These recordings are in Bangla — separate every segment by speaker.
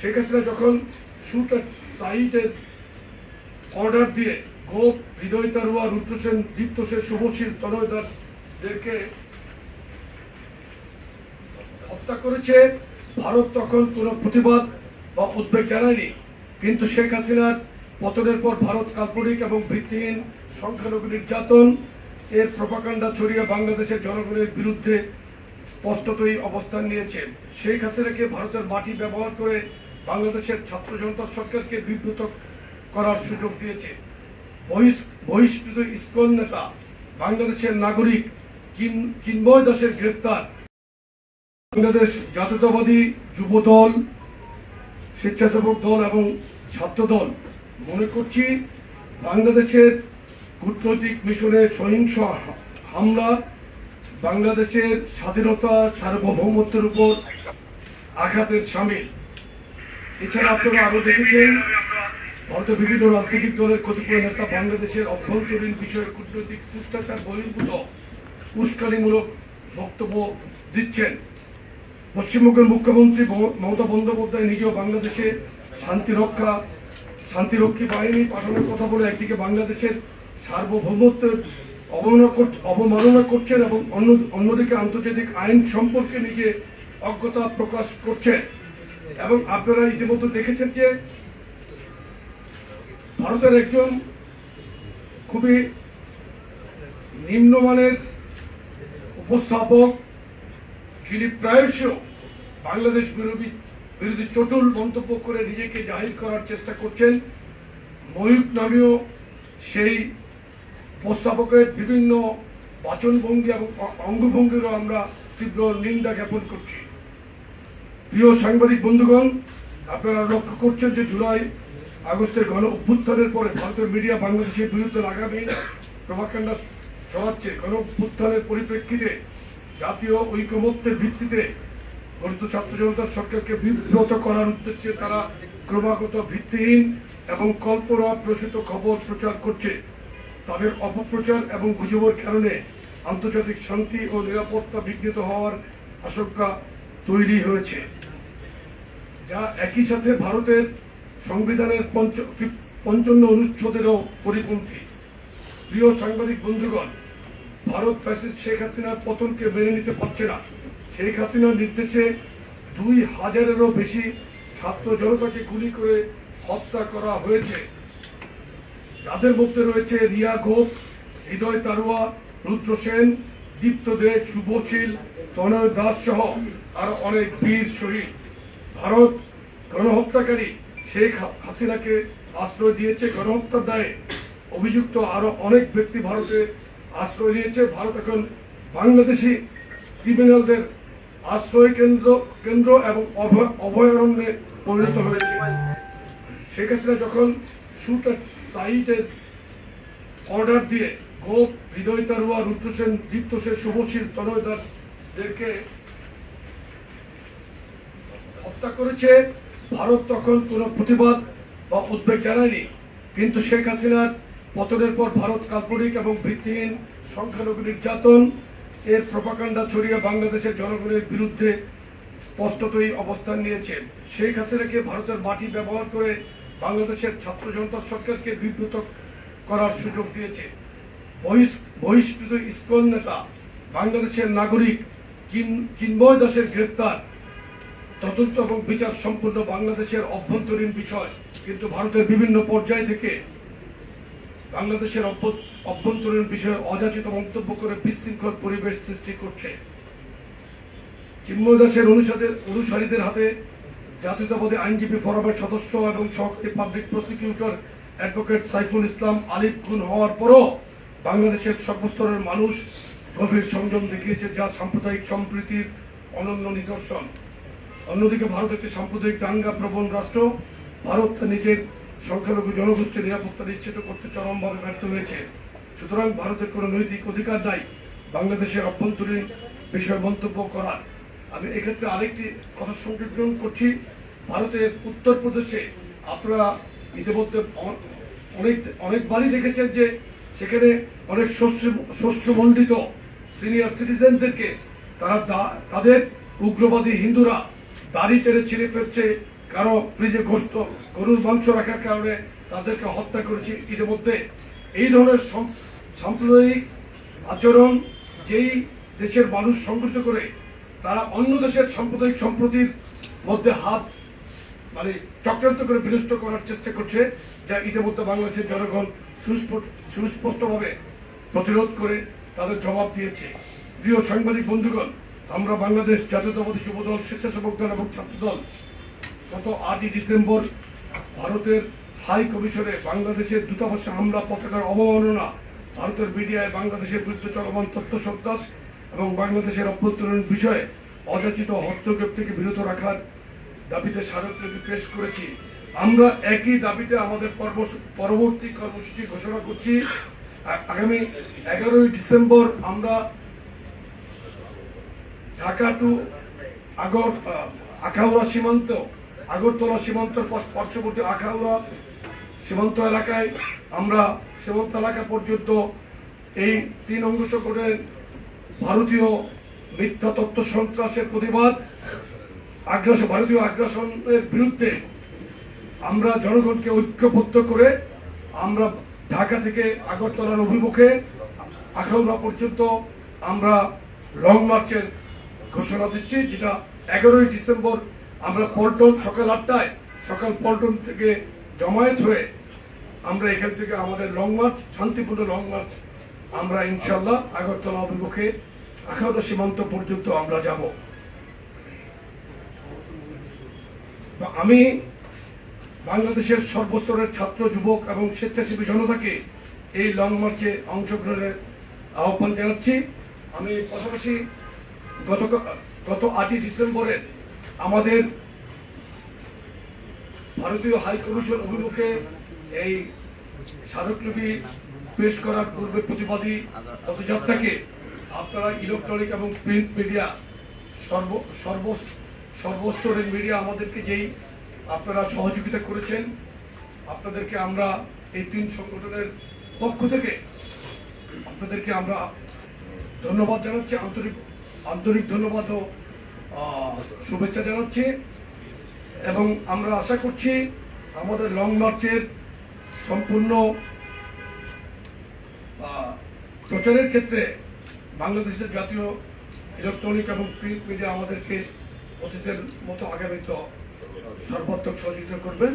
Speaker 1: শেখ হাসিনা যখন শুট সাইটের অর্ডার দিয়ে গোপ, হৃদয় তারুয়া, রুদ্র সেন, দীপ্ত সেন, শুভশীল তনয়দারদেরকে হত্যা করেছে, ভারত তখন কোনো প্রতিবাদ বা উদ্বেগ জানায়নি। কিন্তু শেখ হাসিনার পতনের পর ভারত কাল্পনিক এবং ভিত্তিহীন সংখ্যালঘু নির্যাতন, এর প্রপাকাণ্ডা ছড়িয়ে বাংলাদেশের জনগণের বিরুদ্ধে স্পষ্টতই অবস্থান নিয়েছে। শেখ হাসিনাকে ভারতের মাটি ব্যবহার করে বাংলাদেশের ছাত্র জনতা সরকারকে বিব্রত করার সুযোগ দিয়েছে। বহিষ- বহিষ্কৃত ইস্কন নেতা, বাংলাদেশের নাগরিক কিন- কিন্ময় দাসের গ্রেপ্তার। বাংলাদেশ জাতীয়তাবাদী যুব দল স্বেচ্ছাসেবক দল এবং ছাত্র দল। মনে করছি বাংলাদেশের কূটনৈতিক মিশনে সহিংস হামলা বাংলাদেশের স্বাধীনতা সার্বভৌমত্বের উপর আঘাতের সামিল। এছাড়া আপনারা আরও দেখেছেন ভারতের বিভিন্ন রাজনৈতিক দলের কতিপয় নেতা বাংলাদেশের অভ্যন্তরীণ বিষয়ে কূটনৈতিক শিষ্টাচার বহির্ভূত উস্কানিমূলক বক্তব্য দিচ্ছেন। পশ্চিমবঙ্গের মুখ্যমন্ত্রী মমতা বন্দ্যোপাধ্যায় নিজেও বাংলাদেশে শান্তি রক্ষা শান্তিরক্ষী বাহিনী পাঠানোর কথা বলে একদিকে বাংলাদেশের সার্বভৌমত্বের অবমাননা অবমাননা করছেন এবং অন্য অন্যদিকে আন্তর্জাতিক আইন সম্পর্কে নিজে অজ্ঞতা প্রকাশ করছেন। এবং আপনারা ইতিমধ্যে দেখেছেন যে ভারতের একজন খুবই নিম্নমানের উপস্থাপক, যিনি প্রায়শ বাংলাদেশ বিরোধী বিরোধী চটুল মন্তব্য করে নিজেকে জাহির করার চেষ্টা করছেন। ময়ূক নামীয় সেই উপস্থাপকের বিভিন্ন বাচনভঙ্গি এবং অঙ্গভঙ্গিরও আমরা তীব্র নিন্দা জ্ঞাপন করছি। প্রিয় সাংবাদিক বন্ধুগণ, আপনারা লক্ষ্য করছেন যে জুলাই আগস্টের গণ অভ্যুত্থানের পরে ভারতের মিডিয়া বাংলাদেশের বিরুদ্ধে লাগামী প্রভাকাণ্ডা ছড়াচ্ছে। গণ অভ্যুত্থানের পরিপ্রেক্ষিতে জাতীয় ঐকমত্যের ভিত্তিতে গঠিত ছাত্র জনতার সরকারকে বিব্রত করার উদ্দেশ্যে তারা ক্রমাগত ভিত্তিহীন এবং কল্পনা প্রসূত খবর প্রচার করছে। তাদের অপপ্রচার এবং গুজবের কারণে আন্তর্জাতিক শান্তি ও নিরাপত্তা বিঘ্নিত হওয়ার আশঙ্কা তৈরি হয়েছে। যা একই সাথে ভারতের সংবিধানের পঞ্চ- পঞ্চান্ন অনুচ্ছেদেরও পরিপন্থী। প্রিয় সাংবাদিক বন্ধুগণ, ভারত ফ্যাসিস্ট শেখ হাসিনার পতনকে মেনে নিতে পারছে না। শেখ হাসিনার নির্দেশে দুই হাজারেরও বেশি ছাত্র জনতাকে গুলি করে হত্যা করা হয়েছে। যাদের মধ্যে রয়েছে রিয়া ঘোষ, হৃদয় তারুয়া, রুদ্র সেন, দীপ্ত দে, শুভশীল, তনয় দাস সহ আর অনেক বীর শহীদ। ভারত গণহত্যাকারী শেখ হাসিনাকে আশ্রয় দিয়েছে গণহত্যার দায়ে। অভিযুক্ত আরও অনেক ব্যক্তি ভারতে আশ্রয় নিয়েছে। ভারত এখন বাংলাদেশি ক্রিমিনালদের আশ্রয় কেন্দ্র কেন্দ্র এবং অভয়- অভয়ারণ্যে পরিণত হয়েছে। শেখ হাসিনা যখন শুট সাইটের অর্ডার দিয়ে গোপ হৃদয় তারুয়া রুদ্র সেন দীপ্ত সেন, শুভশীল, তনয়দারদেরকে হত্যা করেছে, ভারত তখন কোনো প্রতিবাদ বা উদ্বেগ জানায়নি। কিন্তু শেখ হাসিনার পতনের পর ভারত কাল্পনিক এবং ভিত্তিহীন সংখ্যালঘু নির্যাতন, এর প্রপাকাণ্ডা ছড়িয়ে বাংলাদেশের জনগণের বিরুদ্ধে স্পষ্টতই অবস্থান নিয়েছে। শেখ হাসিনাকে ভারতের মাটি ব্যবহার করে বাংলাদেশের ছাত্র জনতা সরকারকে বিব্রত করার সুযোগ দিয়েছে। বহিষ- বহিষ্কৃত ইস্কন নেতা, বাংলাদেশের নাগরিক কিন্ময় দাসের গ্রেপ্তার তদন্ত এবং বিচার সম্পূর্ণ বাংলাদেশের অভ্যন্তরীণ বিষয়। কিন্তু ভারতের বিভিন্ন পর্যায় থেকে বাংলাদেশের অভ্যন্তরীণ বিষয়ে অযাচিত মন্তব্য করে বিশৃঙ্খল পরিবেশ সৃষ্টি করছে। অনুসারীদের অনুসারীদের হাতে জাতীয়তাবাদী আইনজীবী ফোরামের সদস্য এবং সহকারী public prosecutor advocate Saiful Islam Alif খুন হওয়ার পরও বাংলাদেশের সর্বস্তরের মানুষ গভীর সংযম দেখিয়েছে যা সাম্প্রদায়িক সম্প্রীতির অনন্য নিদর্শন। অন্যদিকে ভারত একটি সাম্প্রদায়িক দাঙ্গা প্রবণ রাষ্ট্র। ভারত নিজের সংখ্যালঘু জনগোষ্ঠীর নিরাপত্তা নিশ্চিত করতে চরমভাবে ব্যর্থ হয়েছে। সুতরাং ভারতের কোনো নৈতিক অধিকার নাই বাংলাদেশের অভ্যন্তরীণ বিষয় মন্তব্য করার। আমি এক্ষেত্রে আরেকটি কথা সংযোজন করছি। ভারতের উত্তরপ্রদেশে আপনারা ইতিমধ্যে অনেক অনেকবারই দেখেছেন যে সেখানে অনেক শস্য, শস্যমণ্ডিত সিনিয়র সিটিজেনদেরকে তারা তাদের উগ্রবাদী হিন্দুরা দাড়ি টেনে ছিঁড়ে ফেলছে, কারও ফ্রিজে গোস্ত গরুর মাংস রাখার কারণে তাদেরকে হত্যা করেছি ইতিমধ্যে। এই ধরনের সম- সাম্প্রদায়িক আচরণ যেই দেশের মানুষ সংগঠিত করে, তারা অন্য দেশের সাম্প্রদায়িক সম্প্রতির মধ্যে হাত মানে চক্রান্ত করে বিনষ্ট করার চেষ্টা করছে, যা ইতিমধ্যে বাংলাদেশের জনগণ সুস্পষ্টভাবে প্রতিরোধ করে তাদের জবাব দিয়েছে। প্রিয় সাংবাদিক বন্ধুগণ আমরা বাংলাদেশ জাতীয়তাবাদী যুবদল স্বেচ্ছাসেবক দল এবং ছাত্রদল গত আটই ডিসেম্বর ভারতের হাই কমিশনে বাংলাদেশের দূতাবাসে হামলা, পতাকার অবমাননা, ভারতের মিডিয়ায় বাংলাদেশের বিরুদ্ধে চলমান তথ্য সন্ত্রাস এবং বাংলাদেশের অভ্যন্তরীণ বিষয়ে অযাচিত হস্তক্ষেপ থেকে বিরত রাখার দাবিতে স্মারকলিপি পেশ করেছি। আমরা একই দাবিতে আমাদের পরবর্তী কর্মসূচি ঘোষণা করছি। আগামী এগারোই ডিসেম্বর আমরা ঢাকা টু আগর আখাউড়া সীমান্ত, আগরতলা সীমান্তের পাশ- পার্শ্ববর্তী আখাউড়া সীমান্ত এলাকায় আমরা সীমান্ত এলাকা পর্যন্ত এই তিন অঙ্গ সংগঠনের ভারতীয় মিথ্যা তত্ত্ব সন্ত্রাসের প্রতিবাদ, আগ্রাসন, ভারতীয় আগ্রাসনের বিরুদ্ধে আমরা জনগণকে ঐক্যবদ্ধ করে আমরা ঢাকা থেকে আগরতলার অভিমুখে আখাউড়া পর্যন্ত আমরা লং মার্চের ঘোষণা দিচ্ছি, যেটা এগারোই ডিসেম্বর আমরা পল্টন সকাল আটটায়, সকাল পল্টন থেকে জমায়েত হয়ে আমরা এখান থেকে আমাদের লং মার্চ, শান্তিপূর্ণ লং মার্চ, আমরা ইনশাল্লাহ আগরতলা অভিমুখে আখাউড়া সীমান্ত পর্যন্ত আমরা যাব। আমি বাংলাদেশের সর্বস্তরের ছাত্র, যুবক এবং স্বেচ্ছাসেবী জনতাকে এই লং মার্চে অংশগ্রহণের আহ্বান জানাচ্ছি। আমি পাশাপাশি গত আটই ডিসেম্বরের আমাদের ভারতীয় হাই কমিশন অভিমুখে এই স্মারকলিপি পেশ করার পূর্বে প্রতিবাদী পদযাত্রাকে আপনারা ইলেকট্রনিক এবং প্রিন্ট মিডিয়া সর্ব সর্ব, সর্বস্তরের মিডিয়া আমাদেরকে যেই আপনারা সহযোগিতা করেছেন, আপনাদেরকে আমরা এই তিন সংগঠনের পক্ষ থেকে আপনাদেরকে আমরা ধন্যবাদ জানাচ্ছি আন্তরিক আন্তরিক ধন্যবাদ ও শুভেচ্ছা জানাচ্ছি। এবং আমরা আশা করছি আমাদের লং মার্চের সম্পূর্ণ প্রচারের ক্ষেত্রে বাংলাদেশের জাতীয় ইলেকট্রনিক এবং প্রিন্ট মিডিয়া আমাদেরকে অতীতের মতো আগামীত সর্বাত্মক সহযোগিতা করবেন।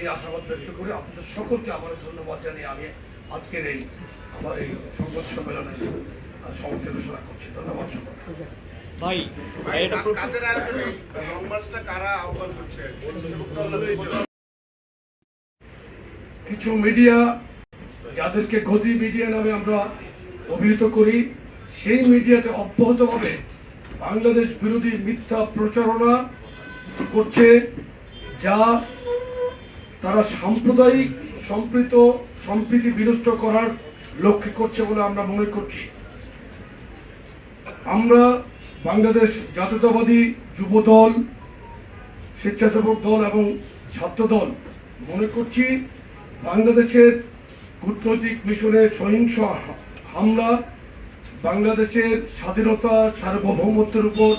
Speaker 1: এই আশাবাদ ব্যক্ত করে আপনাদের সকলকে আবার ধন্যবাদ জানিয়ে আমি আজকের এই, আমার এই সংবাদ সম্মেলনে আহ, ঘোষণা করছি ধন্যবাদ
Speaker 2: ভাই ভাই এটা
Speaker 3: কাদের আয়োজনে লং মার্চটা কারা আহ্বান করছে? স্বেচ্ছাসেবক দল না
Speaker 1: কিছু মিডিয়া যাদেরকে গদি মিডিয়া নামে আমরা অভিহিত করি সেই মিডিয়াতে অব্যাহতভাবে বাংলাদেশ বিরোধী মিথ্যা প্রচারণা করছে যা তারা সাম্প্রদায়িক সম্প্রীত সম্প্রীতি বিনষ্ট করার লক্ষ্যে করছে বলে আমরা মনে করছি। আমরা বাংলাদেশ জাতীয়তাবাদী যুব দল স্বেচ্ছাসেবক দল এবং ছাত্র দল মনে করছি বাংলাদেশের কূটনৈতিক মিশনে সহিংস হামলা বাংলাদেশের স্বাধীনতা সার্বভৌমত্বের উপর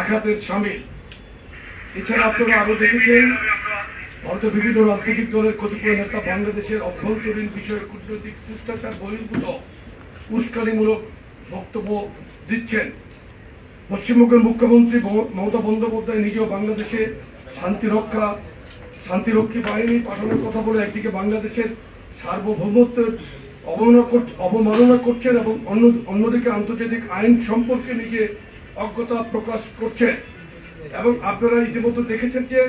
Speaker 1: আঘাতের সামিল। এছাড়া আপনারা আরও দেখেছেন, ভারতের বিভিন্ন রাজনৈতিক দলের কতিপয় নেতা বাংলাদেশের অভ্যন্তরীণ বিষয়ে কূটনৈতিক শিষ্টাচার বহির্ভূত, উস্কানিমূলক বক্তব্য দিচ্ছেন। পশ্চিমবঙ্গের মুখ্যমন্ত্রী মমতা বন্দ্যোপাধ্যায় নিজেও বাংলাদেশে শান্তি রক্ষা শান্তিরক্ষী বাহিনী পাঠানোর কথা বলে একদিকে বাংলাদেশের সার্বভৌমত্বের অবমাননা কর- অবমাননা করছেন এবং অন্য, অন্যদিকে আন্তর্জাতিক আইন সম্পর্কে নিজে অজ্ঞতা প্রকাশ করছেন। এবং আপনারা ইতিমধ্যে দেখেছেন যে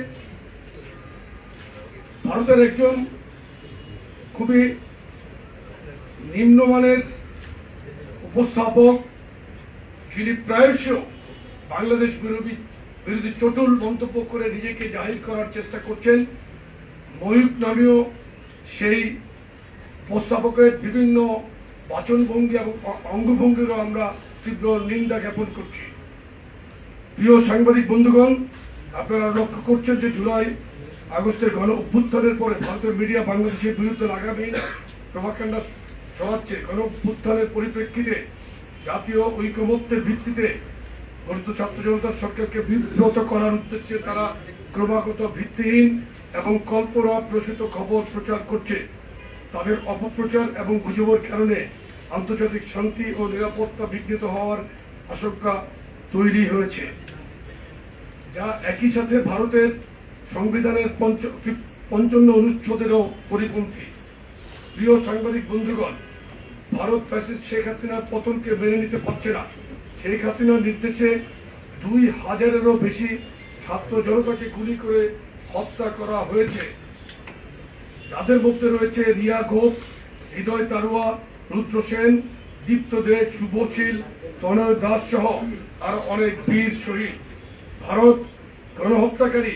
Speaker 1: ভারতের একজন খুবই নিম্নমানের উপস্থাপক যিনি প্রায়শ বাংলাদেশ বিরোধী বিরোধী চটুল মন্তব্য করে নিজেকে জাহির করার চেষ্টা করছেন ময়ূক নামীয় সেই উপস্থাপকের বিভিন্ন বাচনভঙ্গি এবং অঙ্গভঙ্গিরও আমরা তীব্র নিন্দা জ্ঞাপন করছি। প্রিয় সাংবাদিক বন্ধুগণ, আপনারা লক্ষ্য করছেন যে জুলাই আগস্টের গণ অভ্যুত্থানের পরে ভারতের মিডিয়া বাংলাদেশের বিরুদ্ধে লাগামী প্রভাকাণ্ডা ছড়াচ্ছে। গণ অভ্যুত্থানের পরিপ্রেক্ষিতে জাতীয় ঐক্যমত্যের ভিত্তিতে গঠিত ছাত্র জনতার সরকারকে বিব্রত করার উদ্দেশ্যে তারা ক্রমাগত ভিত্তিহীন এবং কল্পনা প্রসূত খবর প্রচার করছে। তাদের অপপ্রচার এবং গুজবের কারণে আন্তর্জাতিক শান্তি ও নিরাপত্তা বিঘ্নিত হওয়ার আশঙ্কা তৈরি হয়েছে। যা একই সাথে ভারতের সংবিধানের পঞ্চ- পঞ্চান্ন অনুচ্ছেদেরও পরিপন্থী। প্রিয় সাংবাদিক বন্ধুগণ ভারত ফ্যাসিস্ট শেখ হাসিনার পতনকে মেনে নিতে পারছে না। শেখ হাসিনার নির্দেশে দুই হাজারেরও বেশি ছাত্র জনতাকে গুলি করে হত্যা করা হয়েছে। যাদের মধ্যে রয়েছে রিয়া ঘোষ, হৃদয় তারুয়া, রুদ্র সেন, দীপ্ত দে শুভশীল তনয় দাস সহ আর অনেক বীর শহীদ। ভারত গণহত্যাকারী